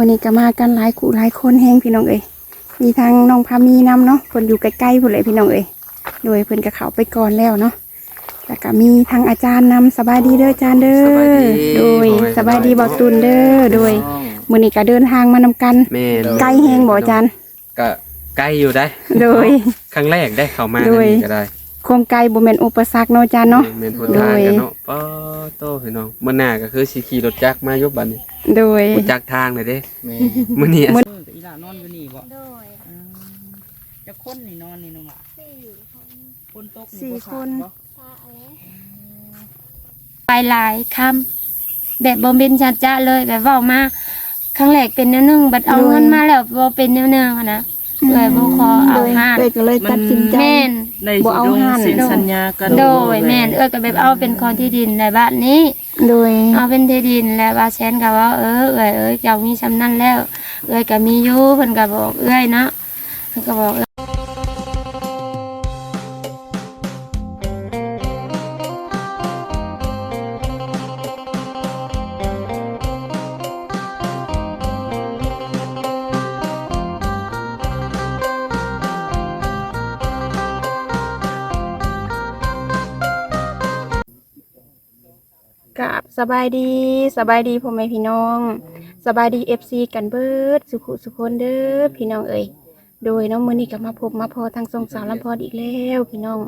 มื้อนี้ก็มากันหลายคู่หลายคนแฮงพี่น้องเอ้ยมีทางน้องพามีนํเนาะเพิ่นอยู่ใกล้ๆพุ่นเลยพี่น้องเอ้ยโดยเพิ่นก็เข้าไปก่อนแล้วเนาะแล้วก็มีทางอาจารย์นำสบายดีเด้ออาจารย์เด้อสบายดีโดยสบายดีบ่ตุนเด้อโดยมื้อนี้ก็เดินทางมานำกันแม่นไกลแฮงบ่อาจารย์ก็ใกล้อยู่ได้ โดยครั้งแรกได้เข้ามาโดยนั่นนี่ก็ได้ ความไกลบ่แม่นอุปสรรคเนาะอาจารย์เนาะ แม่นหนโดทางยกันเนาะป้อโตพี่น้องมื้อหน้าก็คือสิขี่รถจักรมายกบัดนี้โดยรู้จักทางเลยเด้แม่มื้อนี้มื้อเอออีหล่านอนอยู่นี่บ่โดยเออจะคนนี่นอนนี่น้องหล่ะสี่คนคนตกสี่บ่คน บ่ตาอะไรไปหลายคำแบบบ่เป็นชัดจะเลยแบบเว้ามาครั้งแรกเป็นแนวหนึงบัดเอาเงินมาแล้วบ่เป็นแนวหนึงอะนะ เลยบ่ขอเอาโดยห้านโดยก็เลยตัดสินใจ แม่น ได้บ่สิเอาลงหั่นเซ็นสัญญากันโดยแม่นเอ้ยก็แบบเอาเป็นของที่ดินในบ้านนี้ โดย เอาเป็นที่ดินแล้วว่าแชนก็ว่าเออเอ้ยเอ้ยเจ้ามีสำนั้นแล้ว เอ้ยก็มีอยู่เพิ่นก็บอกเอ้ยเนาะเพิ่นก็บอกกับ สบายดีสบายดีพ่อแม่พี่น้อง สบายดีเอฟซีกันเบิดสุขุสุคนเด้อพี่น้องเอ่ยโดยเน้องมือนี้ก็มาพบมาพอทางทรงสาวลำพอนอีกแล้วพี่น้อง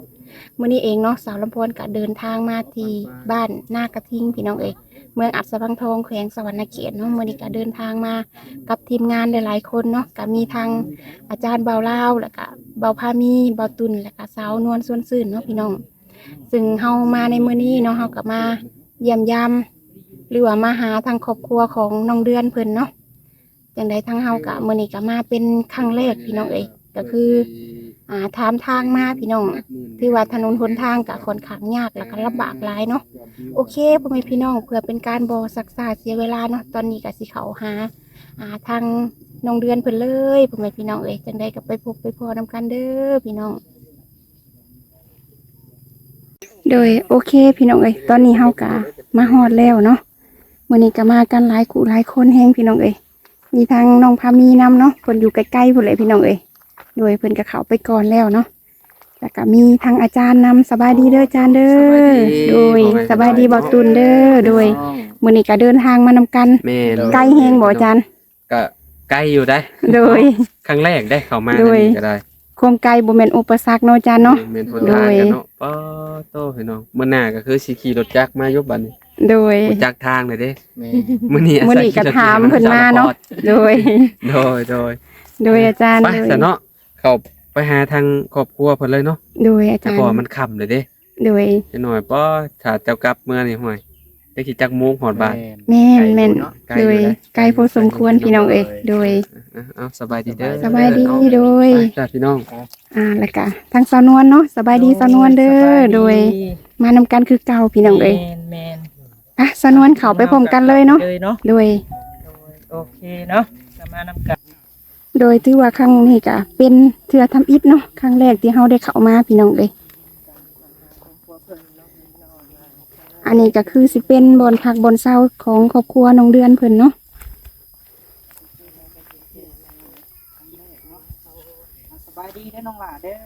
มือนี้เองเนาะสาวลำพอนก็เดินทางมาที่บ้านหน้ากระทิงพี่น้องเอ่ยเมืองอัศพังทองแขวงสวรรณเขตเนาะมือนี้ก็เดินทางมากับทีมงานหลายๆคนเนาะก็มีทางอาจารย์เบาเล่าแล้วก็เบาพามีเบาตุนแล้วก็สาวนวลส่วนซื่นเนาะพี่น้อง ซึ่งเฮามาในมือนี้เนาะเฮาก็มา เยี่ยมยามหรือว่ามาหาทางครอบครัวของน้องเดือนเพิ่นเนาะจังใดทางเฮากะมื้อนี้ก็มาเป็นครั้งแรกพี่น้องเอ้ยก็คืออ่าถามทางมาพี่น้องถือว่าถนนหนทางก็ค่อนข้างยากแล้วก็ลำบากหลายเนาะโอเคพ่อแม่พี่น้องเพื่อเป็นการบ่ซักษาเสียเวลาเนาะตอนนี้ก็สิเข้าหาอ่าทางน้องเดือนเพิ่นเลยพ่อแม่พี่น้องเอ้ยจังใดก็ไปพบไปพอนํกันเด้อพี่น้อง โดยโอเคพี่น้องเอ้ยตอนนี้เฮากะมาฮอดแล้วเนาะมื้อนี้ก็มากันหลายคู่หลายคนแฮงพี่น้องเอ้ยมีทางน้องพามีนํเนาะเพิ่นอยู่ใกล้ๆพุ่นเลยพี่น้องเอ้ยโดยเพิ่นก็เข้าไปก่อนแล้วเนาะแล้วก็มีทางอาจารย์นำสบายดีเด้ออาจารย์เด้อโดยสบายดีบ่ตุนเด้อโดยมื้อนี้ก็เดินทางมานำกันแม่นไกลแฮงบ่อาจารย์ก็ใกล้อยู่ได้ โดยครั้งแรกได้เข้ามาโดนั่นยนี่ก็ได้ ความไกลบ่แม่นอุปสรรคเนาะอาจารย์เนาะ แม่นหนทางกันเนาะป้อโตพี่น้องมื้อหน้าก็คือสิขี่รถจักรมายกบัดนี้โดยรู้จักทางเลยเด้แม่มื้อนี้มื้อนี้ก็ถามเพิ่นมาเนาะ โดย โดยโดยโดยอาจารย์ไปโดยซะเนาะเข้าไปหาทางครอบครัวเพิ่นเลยเนาะโดยอาแต่จารพอย์มันค่ำเลยเด้โดยจักหน่อยป้อถ้าเจ้ากลับเมื่อนี่ห่วย ได้สิจักโมงฮอดบ้าน แม่นแม่นไกลโดอยู่ยนะ ไกลพอสมควรพี่น้องเอ้ยโดยอะเอาสบายดีเด้อสบายดีโดย ไปจ้าพี่น้อง อ่าแล้วก็ทางสาวนวลเนาะสบายดีสาวนวลเด้อโดย มานำกันคือเก่าพี่น้องเอ้ยแม่นแม่นอะสาวนวลเข้าไปพร้อมกันเลยเนาะเลยเนาะโดยโอเคเนาะจะมานำกันโดยถือว่าครั้งนี้ก็เป็นเทื่อทำอิฐเนาะครั้งแรกที่เฮาได้เข้ามาพี่น้องเอ้ย อันนี้ก็คือสิเป็นบอนพักบอนเศร้าของครอบครัวน้องเดือนเพิ่นเนาะสบายดีเด้อน้องหล่าเด้อ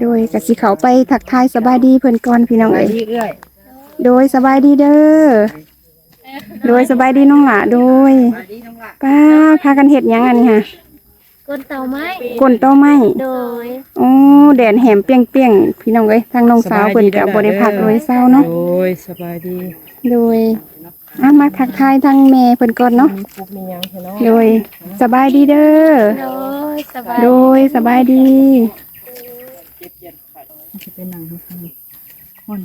โดยก็สิเข้าไปทักทายสบายดีเพิ่นก่อนพี่น้องสบาเอ้ยยดีเอ้ยโดยสบายดีเด้อโดยสบายดีน้องหละโดยสบายดีน้องหล่าป้าพากันเห็ดหยังอันนี้ค่ะ ก้นเต่าไม้ก้นต้อไม้โดยโอ้แดดแหมเปรี้ยงๆพี่น้องเอ้ยทางน้องสาวเพิ่นก็บ่ได้พักโดยเศร้าเนาะโอ้ยสบายดีโดยอะมาทักทายทางแม่เพิ่นก่อนเนาะมีปุ๊บมีหยังเนาะโดยสบายดีเด้อโดยสบายโดยสบายดีจะเป็นหนังทุกครั้ง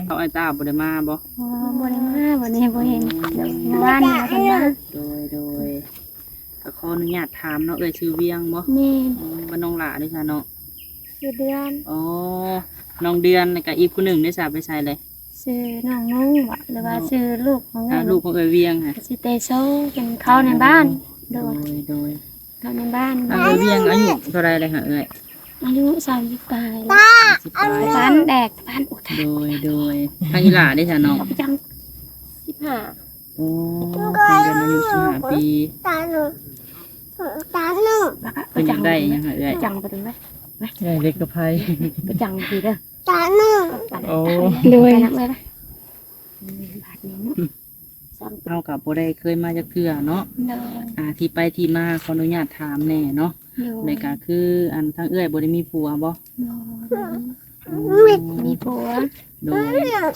เขาไอ้ตาบ่ได้มาบ่อ๋อบริมาวันนี้บ่เห็นเดี๋ยวเมื่อวานมาทำมาโดยโดย ก็ขออนุญาตถามเนาะเอ้ยชื่อเวียงบ่แม่อืมบ้านน้องหลาด้วยค่ะเนาะชื่อเดือนอ๋อน้องเดือนกับอีกคนหนึ่งได้สาไปใส่เลยชื่อน้องนุ่งวะหรือว่าชื่อลูกของอ่าแม่ลูกของเอ้ยเวียงค่ะชื่อเตโซเป็นเข้าในบ้านโดโดยยโดยเข้าในบ้านอ่าเอ้ยเวียงอายุเท่าไรเลยค่ะเอ้ยอายุสามสิบปลายสิบปลายบ้านแดกบ้านอุทัยโดยโดยทางอีหลาได้ค่ะน้องจังสิบห้าโโอ้เพิ่นเดือนอายุสิบห้าปี แล้วก็เพิ่นอยากได้หยังไงเอ้ยจังไปถึงไหมได้เล็กกับไผไปจังทีเด้อโอ้โดยไปนับเลยนะบาทนี้เนาะเฮากับบ่ได้เคยมาจักเทื่อเนาะเด้ออ่าที่ไปที่มาขออนุญาตถามแน่เนาะเด้อในก็คืออันทั้งเอื้อยบ่ได้มีผัวบ่มีผัวโดย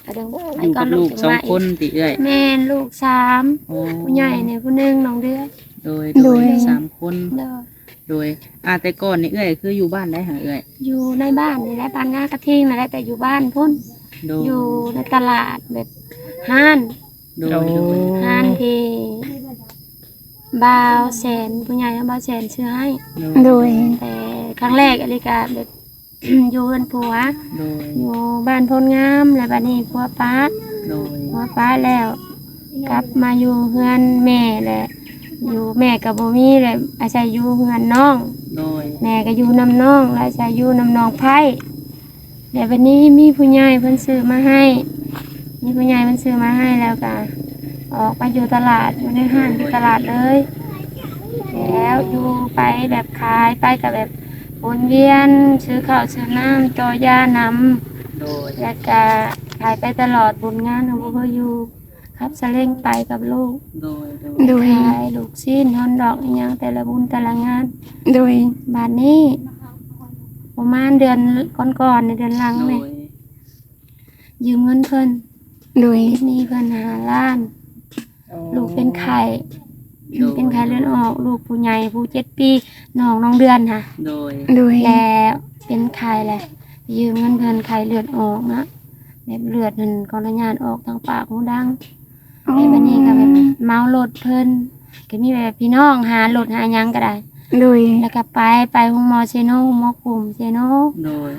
เอาเดี๋ยวอไปยู่ก่อกันบลูกถึสองมาคนติเอื้อยแม่นลูกสามโอ้ผู้ใหญ่เนี่ยผู้หนึงน้องเดือน โดยโดโดยยสามคน เด้อโดยอ่าแต่ก่อนนี่เอื้อยคืออยู่บ้านได้หาเอื้อยอยู่ในบ้านนี่แหละบ้านงากระทิงนั่นแหละแต่อยู่บ้านพุ่นโดยอยู่ในตลาดแบบห้านโดยโดยห้านที่บาวแสนผู้ใหญ่บาวแสนซื้อให้ โดย แต่ครั้งแรกอลิกาแบบ อยู่กันผัว โดยอยู่บ้านพลงามแล้วบัดนี้ผัวป้าโดยผัวป้าแล้ว กลับมาอยู่เฮือนแม่แหละ อยู่แม่กับบ่มีเลยอาศัยอยู่เฮือนน้อง โดยแม่ก็อยู่น้ำน้องและอาศัยอยู่น้ำน้องไผ่แต่วันนี้มีผู้ใหญ่เพิ่นซื้อมาให้ มีผู้ใหญ่เพิ่นซื้อมาให้แล้วก็ออกไปอยู่ตลาดอยู่ในห้างที่ตลาดเลย แล้วอยู่ไปแบบขายไปกับแบบวนเวียนซื้อข้าวซื้อน้ำจอยานำโดยแล้วก็ขายไปตลอดบุญงานของพวกเขาอยู่ ครับสะเล่งไปกับลูกโดยโดยโดยขายลูกชิ้นฮอนดอกอหย่างแต่ละบุญแต่ละงาน โดยบาทนี้ ประมาณเดือนก่อนๆในเดือนหลังโดเลยยยืมเงินเพิ่นโดยติดหนี้เพิ่นหาล้าน ลูกเป็นไข่เป็นไข่เลือดออก ลูกผู้ใหญ่ผู้เจ็ดปีน้องน้องเดือนค่ะ โดยโดยแล้วเป็นไข่แหละยืมเงินเพิ่นไข่เลือดออกนะแบบเลือดนั่นกรญาณออกทางปากหูดัง ไอ้บันนี้ก็แบบเมารถเพิ่นก็มีแบบพี่น้องหารถหาหยังก็ได้ โดยแล้วก็ไปไปห้องหมอเซโนห้องหมอกลุ่มเซโนโดย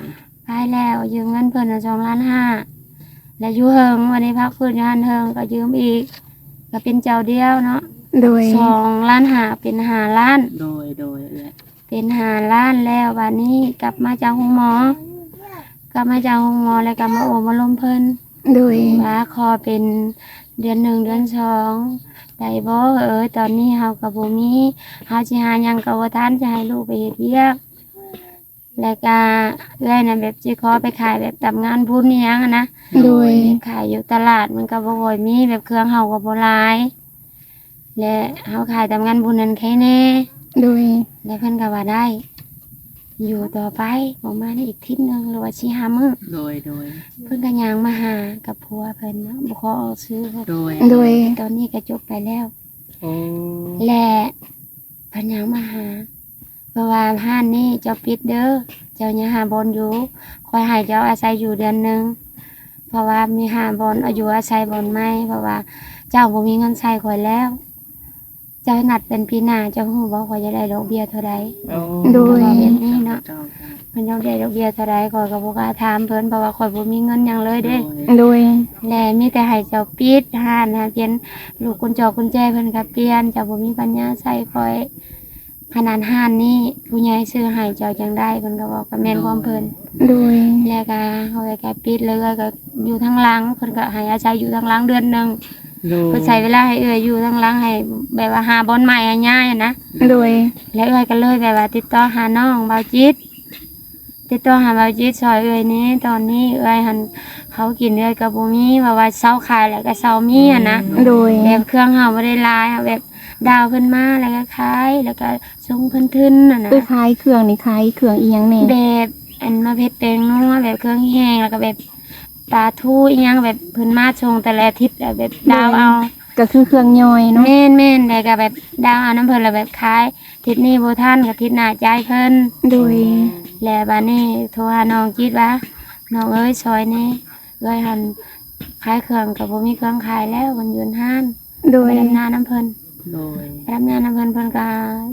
ไปแล้วยืมเงินเพิ่นสองล้านห้าแล้วอยู่เฮิงวันนี้พักฟื้นอยู่หันเฮิงก็ยืมอีก ก็เป็นเจ้าเดียวเนาะโดยสองล้านหาเป็นหาล้าน โดยโดยเอื้อยเป็นหาล้านแล้ววันนี้กลับมาจากห้องหมอ กลับมาจากห้องหมอแล้วก็มาโอมาลมเพิ่นโดยว่าคอเป็น เดือนหนึ่งเดือนสองได้บ่เอ้ยตอนนี้เฮากับบ่มีเฮาสิหาหยังก็บ่ทันจะให้ลูกไปเฮ็ดเวียกแล้วก็เอ้อยน่ะแบบสิขอไปขายแบบทำงานบุญนี่หยังอะนะโดยขายอยู่ตลาดมันก็บ่ค่อยมีแบบเครื่องเฮาก็บ่หลายและเฮาขายทำงานบุญนั้นแค่แน่โดยแล้วเพิ่นก็ว่าได้ อยู่ต่อไปประมาณอีกทิศหนึงหรือว่าสิหามื้อโดยโดย เพิ่นก็ย่างมาหากับผัวเพิ่นเนาะบ่ขอเอาซื้อเพิ่นโดยโดยตอนนี้ก็จบไปแล้ว โอ้และเพันยังมาหาเพราะว่าห้านนี่เจ้าปิดเด้อเจ้ายังหาบอลอยู่คอยให้เจ้าอาศัยอยู่เดือนหนึ่งเพราะว่ามีหาบอลอายุอาศัยบอลไม่เพราะว่า เจ้าบ่มีเงินใช้คอยแล้ว เจ้านัดเป็นปีหน้าเจ้าหูบอกคอยจะได้ดอกเบี้ยเท่าใด โอ้โดยบอกแบบนี้เนาะเจ้าเจ้าเพิ่นยอมได้ดอกเบี้ยเท่าใดคอยก็บ่กล้าถามเพิ่นเพราะว่าคอยบ่มีเงินหยังเลยเด้โดย และมีแต่ให้เจ้าปิดห้านนะเปลี่ยนลูกกุญจอกุญแจเพิ่นก็เปลี่ยนเจ้าบ่มีปัญญาใส่คอยขนาดห้านนี้ผู้ใหญ่ซื้อให้เจ้าจังได้เพิ่นก็บอกกับแม่นความเพิ่น โดย แล้วก็เฮาก็ปิดเลยก็อยู่ทางหลังเพิ่นก็ให้อาศัยอยู่ทางหลังเดือนหนึงโดยเพิ่นใช้เวลาให้เอื้อยอยู่ทางหลังให้แบบว่าหาบอนใหม่ให้ง่ายอะนะ โดย แล้วเอื้อยก็เลยแบบว่าติดต่อหาน้องเบาจิต ติดต่อหาเบาจิตซอยเอื้อยนี้ตอนนี้เอื้อยหันเขากินเอื้อยกับบ่มีเพราะว่าเซาขายแล้วก็เซามีอะนะ โดย แบบเครื่องเฮาบ่ได้หลายอะแบบดาวเพิ่นมาแล้วก็ขายแล้วก็ส่งเพิ่นทึนน่ะนะไปขายเครื่องนี่ขายเครื่องอีหยังแน่แบบอันมาเพชรแปลงนัวแบบเครื่องแห้งแล้วก็แบบ ปลาทูอีหยังแบบเพิ่นมาส่งแต่ละอาทิตย์อะแบบดาวเอาก็คือเครื่องย่อยเนาะแม่นแม่นแล้วก็แบบดาวเอาน้ำเพิ่นแล้วแบบขายทิศนี้บ่ทันกับทิศหน้าจ่ายเพิ่นโดยแล้วบัดนี้โทรหาน้องจิตว่าน้องเอ้ยซอยนี่เอ้ยหันขายเครื่องก็บ่มีเครื่องขายแล้วมันอยู่ในห้านโดไปยดำนาน้ำเพิ่น โดยรับงานนำเพิ่นเพิ่นก็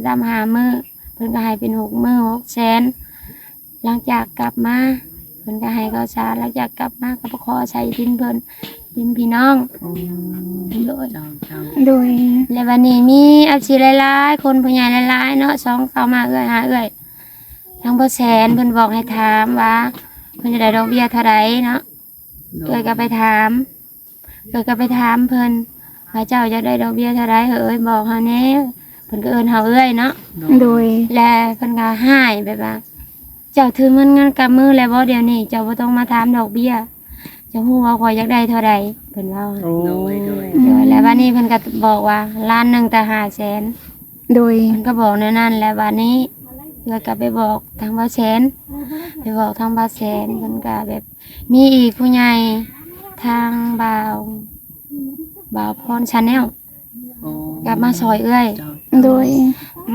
ดำหามือเพิ่นก็ให้เป็นหกมือหกแสนหลังจากกลับมา เพิ่นก็ให้ข้าวสารหลังจากกลับมาก็ไปขอใช้ดินเพิ่นดินพี่น้องโอ้โดยเจ้าเจ้าโดยและวันนี้มีอาชีพหลายๆคนผู้ใหญ่หลายๆเนาะสองเข้ามาเอื้อยหาเอื้อยทั้งพ่อแสนเพิ่นบอกให้ถามว่าเพิ่นจะได้ดอกเบี้ยเท่าไหร่เนาะโดเอื้อยยก็ไปถามเอื้อยก็ไปถามเพิ่นพระเจ้าจะได้ดอกเบี้ยเท่าไรเฮ้ยบอกเฮาแน่เพิ่นก็เอิ้นเฮาเอ้ยเนาะโดยและเพิ่นก็ให้แบบว่า เจ้าถือเงินเงินกับมือแล้วบ่เดี๋ยวนี้เจ้าบ่ต้องมาถามดอกเบี้ยเจะฮู้ว่าข่อยอยากได้เท่าใดเพิ่นเว้าโอ้โดยโดย โดยแล้ววันนี้เพิ่นก็บอกว่าล้านหนึงแต่5แสนโดย เพิ่นก็บอกในนั้นแล้ววันนี้เพิ่นก็ไปบอกทางบ่าวแสนไปบอกทางบ่าวแสนเพิ่นก็แบบ มีอีกผู้ใหญ่ทางบ่าวบ่าวพรชาแนลโอ้กลับมาซอยเอื้อยเจ้าโดย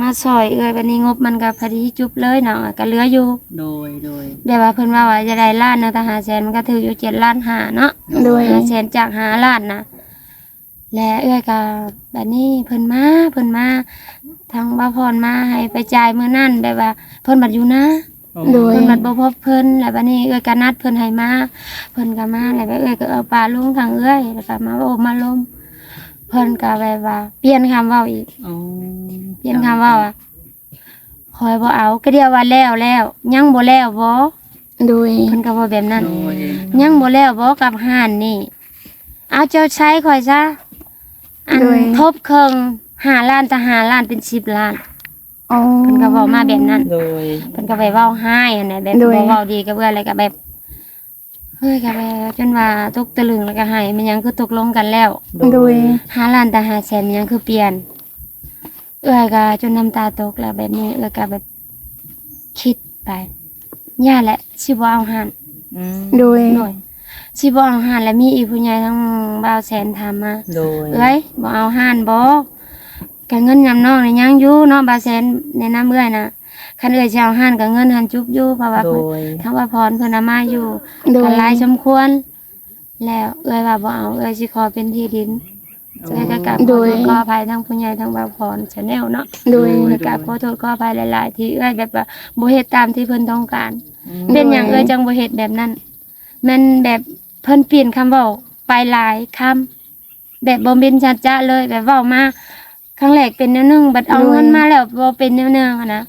มาซอยเอื้อยวันนี้งบมันก็พอดีจุบเลยเนาะก็เหลืออยู่ โดยโดยแบบว่าเพิ่นว่าว่าจะได้ล้านหนึงแต่หาแสนมันก็ถืออยู่เจ็ดล้านห้าเนาะโดย หาแสนจากหาล้านนะและเอื้อยก็แบบนี้เพิ่นมาเพิ่นมาทางบ้าพรมาให้ไปจ่ายมื้อนั้นแบบว่าเพิ่นบัดอยู่นะ โดย เพิ่นบัดบ่พบเพิ่นแล้วบัดนี้เอื้อยก็นัดเพิ่นให้มาเพิ่นก็มาแล้วแบบเอื้อยก็เอาปลาลุงทางเอื้อยแล้วก็มาโอบมาลม เพิ่นก็แบบว่า เปลี่ยนคำเว้าอีกโอ้เปลี่ยนคำเว้าอะคอยบ่เอาก็เดียวว่าแล้วแล้วยังบ่แล้วบ่โดยเพิ่นก็บ่แบบนั้น โดยยังบ่แล้วบ่กับห่านนี่ เอาเจ้าใช้ข่อยซะ อันโดยทบเครื่องห้าล้านจะห้าล้านเป็นสิบล้านอ๋อ เพิ่นก็บอกมาแบบนั้นโดย เพิ่นก็ไปเว้าให้อันนั้นแบบโดย บ่เว้าดีกับเพื่อนอะไรก็แบบ เฮ้ยก็แบบจนว่าตกตะลึงแล้วก็ให้มันยังคือตกลงกันแล้วโดยห้าล้านแต่ห้าแสนมันยังคือเปลี่ยน เอื้อยก็จนน้ำตาตกแล้วแบบนี้เอื้อยก็แบบคิดไปย่าแหละสิบ่เอาหันอืมโดยหน่อยสิบ่เอาห่านแล้วมีอีกผู้ใหญ่ทั้งบ่าวแสนถามมาโดยเอ้ยบ่เอาห่านบ่ก็เงินยำน้องนี่ยังอยู่เนาะบ่าวแสนในน้ำเอื้อยน่ะ คันเอ้อยสิเอาห่านก็เงินหันจุบอยู่เพราะว่าโดเพิ่นยทั้งว่าพรเพิ่นเอามาอยู่โดก็ยหลายสมควร แล้วเอ้อยว่าบ่เอาเอ้อยสิขอเป็นที่ดินเอ้อยก็กราบขอโทษขออภัยทั้งผู้ใหญ่ทั้งบ่าวพรชาแนลเนาะโดยเอ้อยกราบขอโทษขออภัยหลาย ๆ ที่เอ้อยแบบว่าบ่เฮ็ดตามที่เพิ่นต้องการเป็นอย่างเอ้ยจังบ่เฮ็ดแบบนั้นมันแบบเพิ่นเปลี่ยนคำเว้าไปหลายคำแบบบ่เป็นชัดจะเลยแบบเว้ามาครั้งแรกเป็นแนวหนึงบัดเอาเงินมาแล้วบ่เป็นแนวหนึงอะนะ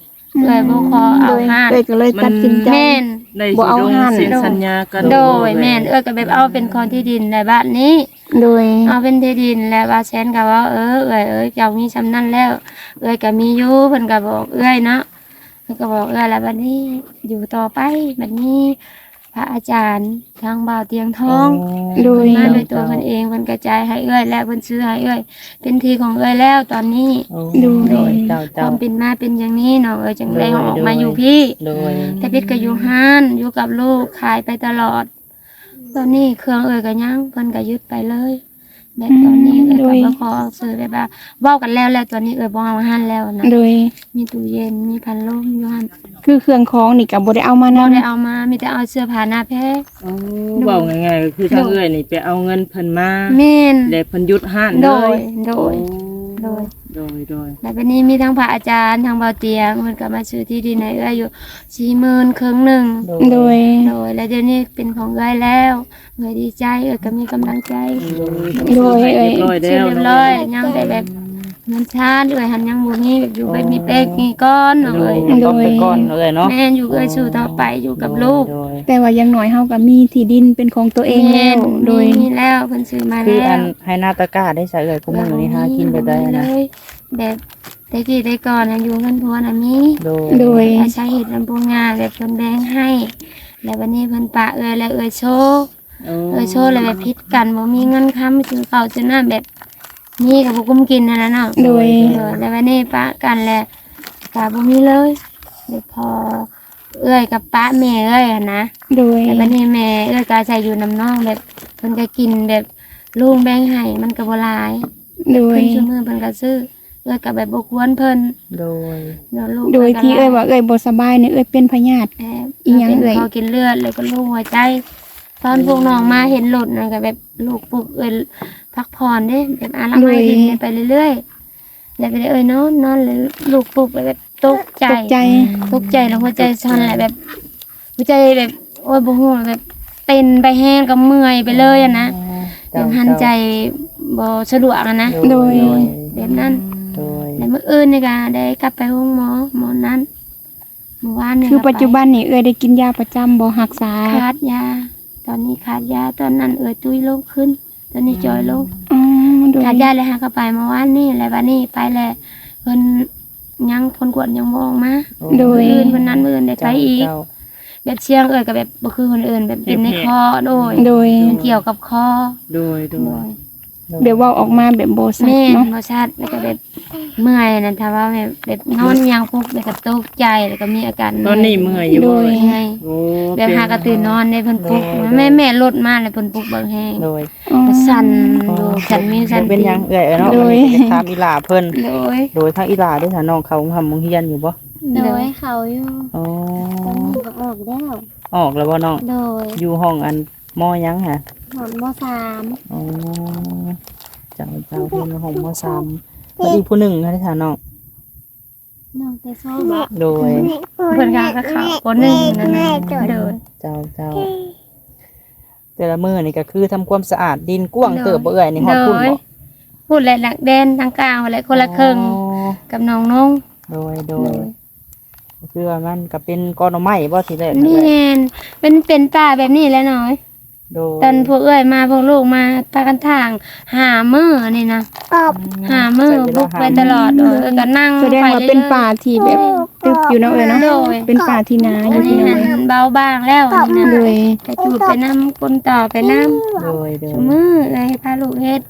เลยบ่ขอเอาโดยห้านเลยก็เลยตัดสินใจ แม่น ได้บ่เอาสิลงหั่นเซ็นสัญญากันโดยแม่นเอ้ยก็แบบเอาเป็นของที่ดินในบ้านนี้ โดย เอาเป็นที่ดินแล้วว่าแสนก็ว่าเออเอ้ยเอ้ยเจ้ามีสำนั้นแล้ว เอ้ยก็มีอยู่เพิ่นก็บอกเอ้ยเนาะเพิ่นก็บอกเอ้ยแล้วบัดนี้อยู่ต่อไปบัดนี้พ ระอาจารย์ทางบ่าวเตียงทองโดยเพิ่นมาโดวยตัวเพิ่นเองเพิ่นกระจายให้เอ้ยและเพิ่นซื้อให้เอ้ยเป็นทีของเอ้ยแล้วตอนนี้โอ้ดูโดยเจ้าคเจ้าวามเป็นมาเป็นอย่างนี้เนาะเอ้ยจังได้โดยออกมาโดยอยู่พี่ โดยแต่พิดก็อยู่ห้านอยู่กับลูกขายไปตลอด ตอนนี้เครื่องเอ้ยก็ยังเพิ่นก็ยึดไปเลย แบบตอนนี้เอ้ยโดก็ยบ่ขอซื้อแบบว่าเว้ากันแล้วแล้วตอนนี้เอ้ยบ่เอาห้านแล้วนะโดย มีตู้เย็นมีพัดลมอยู่หั่นคือเครื่องของนี่ก็บ่ได้เอามาบ่นำได้เอามามีแต่เอาเสื้อผ้าหน้าแพ้ โอ้เว้าง่ายๆก็คือทางเอื้อยนี่ไปเอาเงินเพิ่นมาแม่นแล้วเพิ่นหยุดห้านโดเลยโดย โดย โดยโดยแล้ววันนี้มีทั้งพระอาจารย์ทั้งเบาเตียงมันก็มาซื้อที่ดินให้เอื้อยอยู่สี่หมื่นครึ่งหนึ่งโดย โดยแล้วเดี๋ยวนี้เป็นของเอื้อยแล้วเอื้อยดีใจเอื้อยก็มีกำลังใจโดยเอ้ยเรียบร้อยซื้แล้อวเรียบร้อยยังแต่แบบ เงินชาติเอื้อยหันยังบ่มีแบบอยู่แบบมีเป๊กมีก้อนเนาะเอ้ยต้องไปก่อนเลยเนาะแม่นอยู่เอื้อยสู่ต่อไปอยู่กับลูกโดยแต่ว่าอยังน้อยเฮาก็มีที่ดินเป็นของตัวเองแล้วโดยมีแล้วเพิ่นซื้อมาคือแล้อัวนให้หน้าตะกร้าได้ใส่เลยกูมือนี่หากินแบบได้เลนะยแบบแต่กี้ได้ก่อนน่ะอยู่เงินพัวน่ะมี โดยโดยอาศัยเห็ดลำพูงานแบบเพิ่นแบ่งให้ แล้ววันนี้เพิ่นปะเอ้ยแล้วเอ้ยโชว์เอ้ยโชว์แล้วแบบพิษกันบ่มีเงินค้ำซื้อข้าวซื้อน้ำแบบ นี่กับบ่กุ้มกินนั่นน่ะเนาะโดย เออแล้ววันนี้ปะกันแล้วก็บ่มีเลยเดี๋ยวพอเอ้ยกับปะแม่เอ้ยอะนะโดย แต่วันนี้แม่เอ้ยก็อาศัยอยู่น้ำน้องแบบเพิ่นก็กินแบบลุงแบ่งให้มันก็บ่หลายโดยเพิ่นซื้อมือเพิ่นก็ซื้อเอ้ยก็แบบบ่ควรเพิ่นโดย เนาะลูกโดยพิ่นก็ที่เอ้ยหลว่าเอ้ยบ่สบายเนี่ยเอ้ยเป็นพยาธิ แอบอีหยังเอ่ย พอกินเลือดเลยก็ลูกหัวใจ ตอนพวกน้องมาเห็นหลุดนะก็แบบ ลูกปลุกเอ้ยพักผ่อนเด้แบบอารักไม้ดินไปเรื่อยๆแล้วไปเอ้ยนอนนอนเลยลูกปลุกไปแบบตกใจตกใจตกใจแล้วหัวใจสั่นแหละแบบหัวใจแบบโอ้ยบ่ฮู้แบบเต้นไปแห้งก็เมื่อยไปเลยอะนะแบบหันใจบ่สะดวกอะนะโดยแบบนั้นโดยแล้วมื้ออื่นนี่ก็ได้กลับไปห้องหมอหมอนั้นเมื่อวานนี่คือก็ไปปัจจุบันนี่เอ้ยได้กินยาประจำบ่รักษาขาดยา ตอนนี้ขาดยาตอนนั้นเออตุ้ยลงขึ้น ตอนนี้จอยลงอืมโดยขาดยาเลยฮะก็ไปเมื่อวานนี่แล้ววันนี้ไปแล้วเพิ่นยังผลกวดยังบ่ออกมาโดยมื้ออื่นเพิ่นนั้นมื้ออื่นได้ไปอีกเจ้าแบบเชียงเอ่ยกับแบบบ่คือคนอื่นแบบเป็นในคอโดยโดยมันเกี่ยวกับคอโดยโดโดย ยเดี๋ยวเว่าออกมาแบบโบสักแม่นเนาะบ่ชัดแล้วก็แบบเมื่อยนั่นถ้าว่าแบบแบบนอนยังปุ๊บแล้วก็ตกใจแล้วก็มีอาการตอนนี้เมื่อยอยู่โดบ่ยเอ่ยไงโอ้แบบหากระตื่นนอนได้เพิ่นปลุกแม่แม่ลดมาแล้วเพิ่นปลุกเบิ่งแฮงโดยอ๋อ ก็สั่นดูสั่นมีสั่นบ่เป็นหยังเอ่ยเนาะโดยวันนี้จะถามอีหลาเพิ่นโดยโดยทางอีหลาด้วยถ้าน้องเขาทำมงเฮียนอยู่บ่โดยเขาอยู่อ๋อก็ออกแล้ว ออกแล้วบ่น้องโดยอยู่ห้องอันมอยังฮะ หอนมสามอ๋อเจ้าเจ้าเพิ่นห้องมสามแล้วอีกผู้หนึ่งนะที่ถาน้องน้องแต่โซ่บอกโดย เพิ่นก็ก็เข้าคนหนึงนั่นน่ะโดยเจ้าเจ้าแต่ละมื้อนี่ก็คือทำความสะอาดดินกว้างเติบบ่เอ่ยนี่ฮอดพุ่นโดยบ่พูดแหละหลักแดนทางกลางอะไรคนละครึ่งอ๋อกับน้องนงโดยโดยคือว่ามันก็เป็นกอนไม้บ่ทีแรกนี่เอ่ยนเป็นเป็นป่าแบบนี้แหล้วน้อย โดยตอนพวกเอ้ยมาพวกลูกมาพากันทางหามือนี่นะหามือบุกไปตลอดเออก็นั่งแสดงว่าเป็นป่าที่แบบตึกอยู่เนาะเอ้ยเนาะโดยเป็นป่าที่นาออัยู่นที่นี้นาหันเบาบางแล้วอันนี้โดนะยกระจูดไปน้ำคนต่อไปน้โดยโดยำมือเลยพาลูกเฮ็ด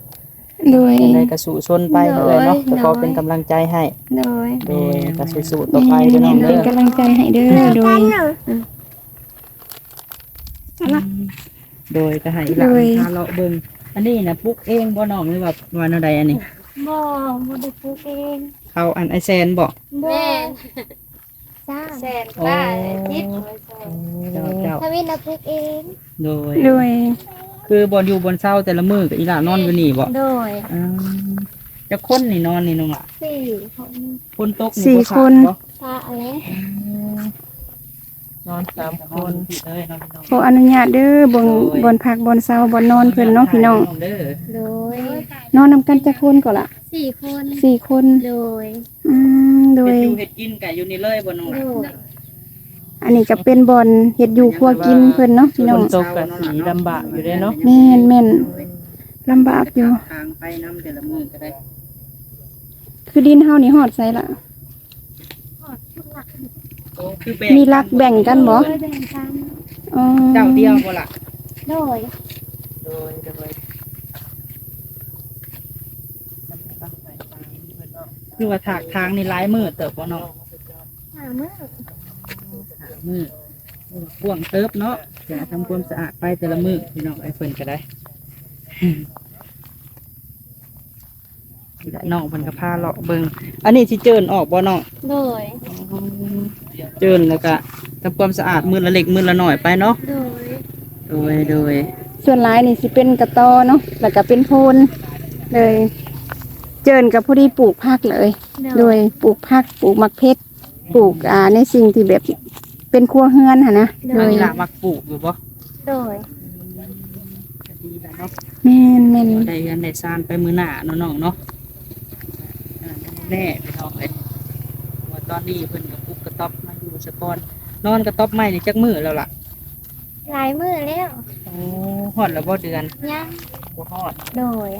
โดยได้กระสุชนไปเลยเนาะโดย แต่ก็เป็นกำลังใจให้ โดย โดยกระสุสู้ต่อไปเด้อน้องเป็เด้นอกำลังใจให้เด้อโดย โดยก็ให้หลานพาเลาะเบิ่งอันนี้นะปลุกเองบ่น้องหรือว่าวันอะไรอันนี้ บ่บ่ได้ปลูกเองเขาอันไอแซนบ่แม่จ้าแสนป้าทิศเจ้าเจ้าทวินน่ะปลูกเอง โดย โดย คือบอนอยู่บนเศร้าแต่ละมือกับอีหลานอนอยู่นี่บ่โดยอืมจะคนนี่นอนนี่น้องล่ะสี่คนคนตกสี่บ่ขาดคน บ่พาอะไร นอนสามคนเลยน้องพี่น้องขออนุญาตเด้อบนบนพักบนเซาบนนอนเพิ่นเนาะพี่น้อง เด้อโดยนอนนำกันจักคนก่อนละสี่คนสี่คนโดยอืมโดเฮ็ยดอยู่เฮ็ดกินกันอยู่นี่เลยบ่น้องโดล่ะยอันนี้ก็เป็นบอนเฮ็ดอยู่ครัวกินเพิ่นเนาะพี่น้อง ตกก็สีลำบากอยู่เด้เนาะ แม่นแม่น ลำบากอยู่ ทางไปน้ำแต่ละมือก็ได้ คือดินเฮานี่ฮอดไสล่ะโอ้ คือแบ่งมีรักแบ่งกันบ่โดยแบ่งกันอ๋อเจ้าเดียวบ่ล่ะโดยโดยโดยคือว่าถากทางนี่หลายมือเติบบ่เนาะหาเมื่อหามือพ่วงเติบเนาะจะทำความสะอาดไปแต่ละมือพี่น้องไอ้เพิ่นก็ได้ได้น้องเพิ่นก็พาเลาะเบิ่งอันนี้สิเจิญออกบ่น้องโดย เจิญแล้วก็ทำความสะอาดมือละเล็กมือละหน่อยไปเนาะโดยโดยโดยส่วนหลายนี่สิเป็นกระตอเนาะแล้วก็เป็นโพนเลย เจินกับผู้ที่ปลูกผักเลย โดยปลูกผักปลูกมักเพชรปลูกอ่าในสิ่งที่แบบเป็นครัวเฮือนหั่นนะโดอันยนี้ละมักปลูกอยู่บ่โดยก็ดีแล้วเนาะแม่นแม่นได้เงินได้ซานไปมือหน้าเนาะน้องเนาะเออแน่ไปน้องเอ้ยว่า ตอนนี้เพิ่นกับปุ๊กกระต๊อบมาอยู่สะกอนนอนกระต๊อบไม้นี่จักมือแล้วล่ะหลายมื้อแล้วโอ้ฮอดแล้วบ่เดือนยังบ่ฮอดโดย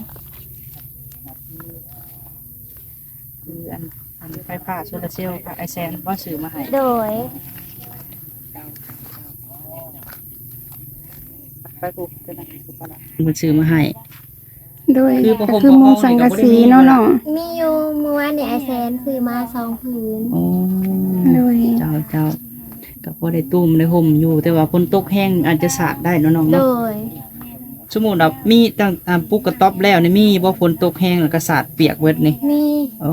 คืออันอันไฟฟ้าโซลาร์เซลล์ค่ะไอแซนบ่ซื้อมาให้โดยไปปุ๊บก็ได้ปุ๊บก็ได้เพิ่นซื้อมาให้ โดยคือประคก็มคือประคอง มุงสังกะสีเนาะน้องมีอยู่เมื่อวานเนี่ยไอแซนซื้อมาสองผืนโอ้โดยเจ้าเจ้าก็บ่ได้ตุ้มได้ห่มอยู่ แต่ว่าฝนตกแห้งอาจจะสาดได้เนาะน้องโดเนาะยสมมุติว่ามีตั้งอ่าปุ๊กกระต๊อบแล้วนี่มีบ่ฝนตกแห้งแล้วก็สาดเปียกเบิดนี่มีโอ้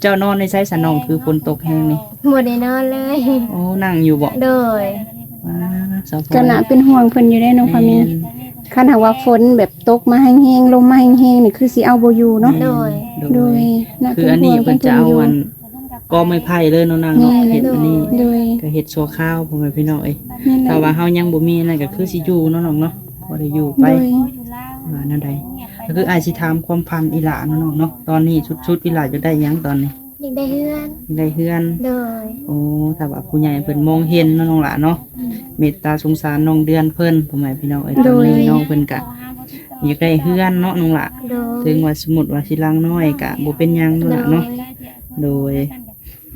เจ้านอนในไซสนองคือฝนตกแห้งนี่หมดได้นอนเลย โอ้นั่งอยู่บ่โดย ว้าสาวพก็น่าเป็นห่วงเพิ่นอยู่ได้น้องพามี แม่น คันหากว่าฝนแบบตกมาแห้งๆลมมาแห้งๆนี่คือสิเอาบ่อยู่เนาะโดย โดยน่าคืเป็อนอันห่นี้วงเพิ่นจะเอาอันก็ไม้ไผ่เลยเนาะนางเนาะแม่นเฮ็ดอันนี้โดยก็เฮ็ดชั่วข้าวพ่อแม่พี่น้องเอ้ยนั่นแหแต่ละว่าเฮายังบ่มีนั่นก็คือสิอยู่เนาะน้องเนาะบ่ได้อยู่ไป โดย ว่านั่นใดก็คืออายสิถามความพันอีหลาเนาะน้องเนาะตอนนี้ชุดๆอีหลาจะได้หยังตอนนี้ อยากได้เฮือนได้เฮือน โดยโอ้ถ้าว่าผู้ใหญ่เพิ่นมองเห็นเนาะน้องหล่ะเนาะเมตตาสงสารน้องเดือนเพิ่นพ่อแม่พี่น้องเอ้ยตอนนี้น้องเพิ่นก็อยากได้เฮือนเนาะน้องละโดย ถึงว่าสมมุติว่าสิลังน้อยกะบ่เป็นหยังนั่นล่ะเนาะ โดย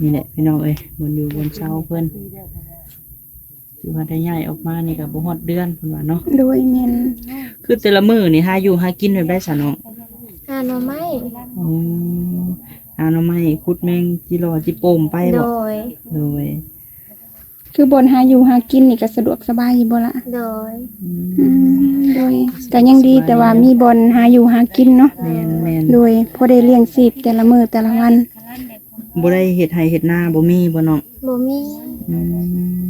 นี่แหละพี่น้องเอ้ยบนอยู่บนเสาเพิ่นที่ว่าได้ย้ายออกมานี่ก็บ่ฮอดเดือนเพิ่นว่าเนาะโดยแม่นคือแต่ละมื้อนี่หาอยู่หากินแบบได้ซะน้องหาหน่อไม้อ๋อ หาหน่อไม้ขุดแมงจิรอจิโปมไปโดบ่ย โดยคือบนหาอยู่หากินนี่ก็สะดวกสบายอยู่บ่ละโดย อืมอืมโดยก็ยังดีแต่ว่ามีบนหาอยู่หากินเนาะแม่นแม่นโดยพอได้เลี้ยงชีพแต่ละมื้อแต่ละวัน บ่ได้เฮ็ดไห้เฮ็ดนาบ่มีบ่น้อง บ่มีอืม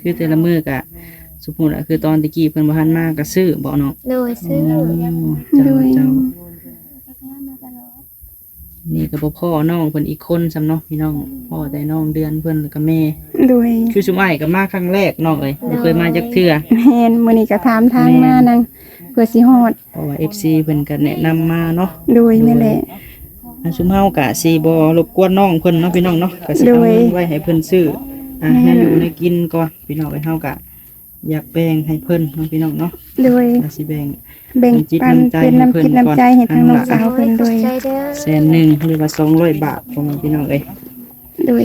คือแต่ละมื้อกะ สมมุติอะคือตอนตะกี้เพิ่นบ่ทันมาก็ซื้อบ่น้องโดยซื้อเจ้าโดยเจ้า นี่ก็บ่พ่อน้องเพิ่นอีกคนสำเนาะพี่น้องพ่อแต่น้องเดือนเพิ่นแล้วก็แม่โดยคือชุมอ้ายก็มาครั้งแรกน้องเอ้ยบ่เคยมาจักเทื่อแม่นมื้อนี้ก็ถามทางมานังเพื่อสิฮอดเพราะว่า FC เพิ่นก็แนะนำมาเนาะโดยแม่นแหละอันชุมเฮากะสิบ่รบกวนน้องเพิ่นเนาะพี่น้องเนาะก็สิโดเอายไว้ให้เพิ่นซื้ออะให้อยู่ให้กินก่อนพี่น้องเอ้ยเฮากะ อยากแบ่งให้เพิ่นเนาะพี่น้องเนาะโดยก็สิแบ่ง แบ่งปันเป็นน้ำคิดน้ำใจให้ทางน้องสาวโดเพิ่ยนขโดอบยใจเด้อแสนหนึ่งหรือว่าสองร้อยบาทของพี่น้องเอ้ยโดย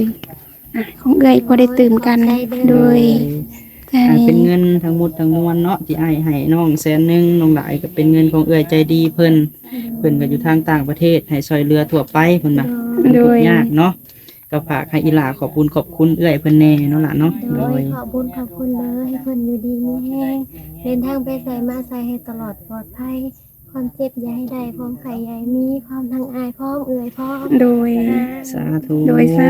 อะของเอื้อยพอได้ตื่มกันโดยใจอ่าเป็นเงินทั้งหมดทั้งมวลเนาะที่อ้ายให้น้องแสนหนึ่งน้องหลายก็เป็นเงินของเอื้อยใจดีเพิ่นเพิ่นก็อยู่ทางต่างประเทศให้ซอยเรือทั่วไปเพิ่นน่ะมันทุกข์ยากเนาะ ก็ฝากให้อีหลาขอบคุณขอบคุณเอื้อยเพิ่นแน่เนาะล่ะเนาะโดโดยยขอบคุญขอบคุณเลยให้เพิ่นอยู่ดีมีแห้งเดินทางไปใส่มาใส่ให้ตลอดปลอดภัย ความเจ็บอย่าให้ได้ความไข่อย่าให้มีความทางอายพร้อมเอื่อยพร้อม โดย สาธุโดยสา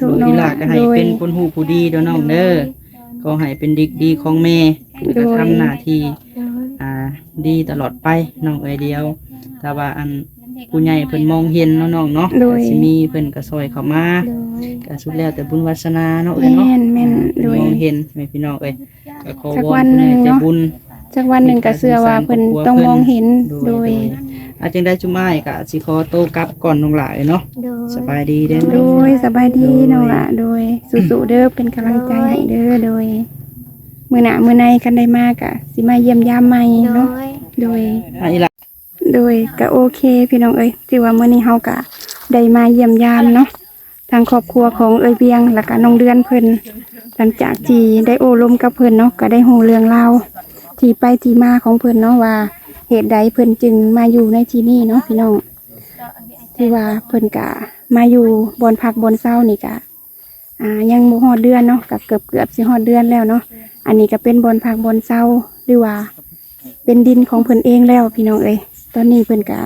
ธุโดยน้ออีงหลาก็ให้โดย เป็นคนหูผู้ดีเด้อน้องเด้อขอให้เป็นเด็กดีของแม่โดยก็ทำหน้าที่โดยอ่าดีตลอดไปน้องเอยเดียว แต่ว่าอัน ผู้ใหญ่เพิ่นมองเห็นเนาะน้องเนาะโดย ก็สิมีเพิ่นก็ซอยเข้ามาโดย ก็สุดแล้วแต่บุญวาสนาเนาะเอ้ยเนาะแม่นแม่นโดยมองเห็นแม่พี่น้องเอ้ยก็ขอสักววัอนนผู้หนึ่ใหญ่งใจเนาะ บุญสักวันหนึ่งก็เชื่อว่าเพิ่นต้องมองเห็นโดโดยยอาจึงได้จุมอ้ายก็สิขอโตวกลับก่อนน้องหลายเนาะโดย สบายดีเด้อ โดยสบายดีน้องละโดยสู้ๆเด้อเป็นกำลังใจให้เด้อโดย มื้อหน้ามื้อในกันได้มากอะสิมาเยี่ยมยามใหม่โดเนาะย โดย อะอีหละ โดยก็โอเค พี่น้องเอ้ยที่ว่ามื้อนี้เฮาก็ได้มาเยี่ยมยามเนาะทางครอบครัวของเอ้ยเบียงแล้วก็น้องเดือนเพิ่นหลังจากที่ได้โอ้ลมกับเพิ่นเนาะก็ได้ฮู้เรื่องราวที่ไปที่มาของเพิ่นเนาะว่าเหตุใดเพิ่นจึงมาอยู่ในที่นี้เนาะพี่น้องที่ว่าเพิ่นกะมาอยู่บนพักบนเศร้านี่กะอ่ายังบ่ฮอดเดือนเนาะกับเกือบเกือบสิฮอดเดือนแล้วเนาะอันนี้ก็เป็นบนพักบนเศร้าหรือว่า เป็นดินของเพิ่นเองแล้วพี่น้องเอ้ย ตอนนี้เพิ่นกะ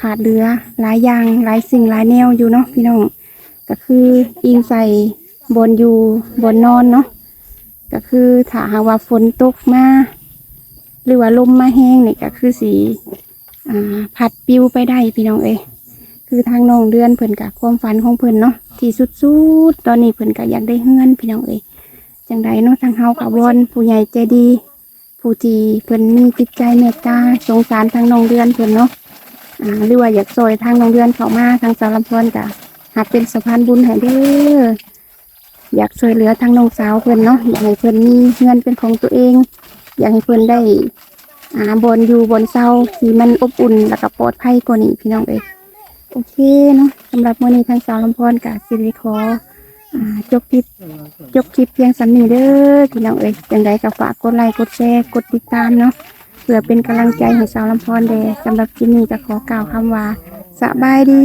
ขาดเรือหลายอย่างหลายสิ่งหลายแนวอยู่เนาะพี่น้องก็คืออิงใส่บนอยู่บนนอนเนาะก็คือถ้าหากว่าฝนตกมาหรือว่าลมมาแห้งเนี่ยก็คือสีผัดปิวไปได้พี่น้องเอ้คือทางน้องเดือนเพิ่นกับความฝันของเพิ่นเนาะที่สุดๆตอนนี้เพิ่นก็อยากได้เฮือนพี่น้องเอ้ยจังใดเนาะทางเฮากับวอนผู้ใหญ่ใจดี ผู้ที่เพิ่นมีจิตใจเมตตาสงสารทางน้องเดือนเพิ่นเนาะอ่าหรือว่าอยากซอยทางน้องเดือนเข้ามาทางสารลำพรกะหากเป็นสะพานบุญให้เด้ออยากช่วยเหลือทางน้องสาวเพิ่นเนาะอยากให้เพิ่นมีเงินเป็นของตัวเอง อยากให้เพิ่นได้อ่าบนอยู่บนเสาที่มันอบอุ่นแล้วก็ปลอดภัยกว่านี้พี่น้องเอ้ยโอเคเนาะสำหรับมื้อนี้ทางสาวลำพรกับสิริขอ อ่าจบคลิปจบคลิปเพียงสำนี้เด้อพี่น้องเอ้ยจังใดก็ฝากกดไลค์กดแชร์กดติดตามเนาะเพื่อเป็นกำลังใจให้สาวลำพรเด้อสำหรับคลิปนี้จะขอกล่าวคำว่าสบายดี